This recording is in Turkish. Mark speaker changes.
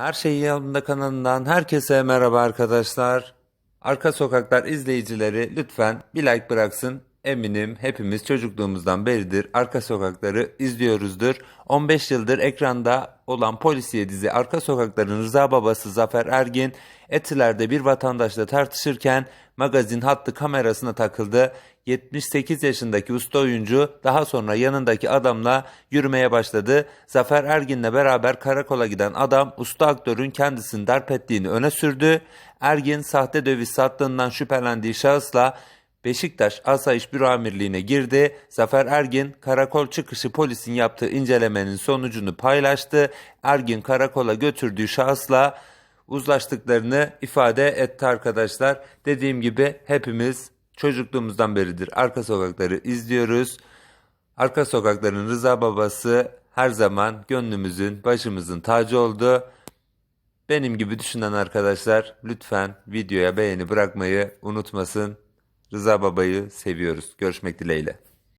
Speaker 1: Her şey yolunda kanalından herkese merhaba arkadaşlar. Arka Sokaklar izleyicileri lütfen bir like bıraksın. Eminim hepimiz çocukluğumuzdan beridir Arka Sokakları izliyoruzdur. 15 yıldır ekranda olan polisiye dizi Arka Sokakların Rıza babası Zafer Ergin Etiler'de bir vatandaşla tartışırken magazin hattı kamerasına takıldı. 78 yaşındaki usta oyuncu daha sonra yanındaki adamla yürümeye başladı. Zafer Ergin'le beraber karakola giden adam usta aktörün kendisini darp ettiğini öne sürdü. Ergin sahte döviz sattığından şüphelendiği şahısla Beşiktaş Asayiş Büro Amirliği'ne girdi. Zafer Ergin karakol çıkışı polisin yaptığı incelemenin sonucunu paylaştı. Ergin karakola götürdüğü şahısla uzlaştıklarını ifade etti arkadaşlar. Dediğim gibi hepimiz çocukluğumuzdan beridir arka sokakları izliyoruz. Arka sokakların Rıza babası her zaman gönlümüzün, başımızın tacı oldu. Benim gibi düşünen arkadaşlar lütfen videoya beğeni bırakmayı unutmasın. Rıza babayı seviyoruz. Görüşmek dileğiyle.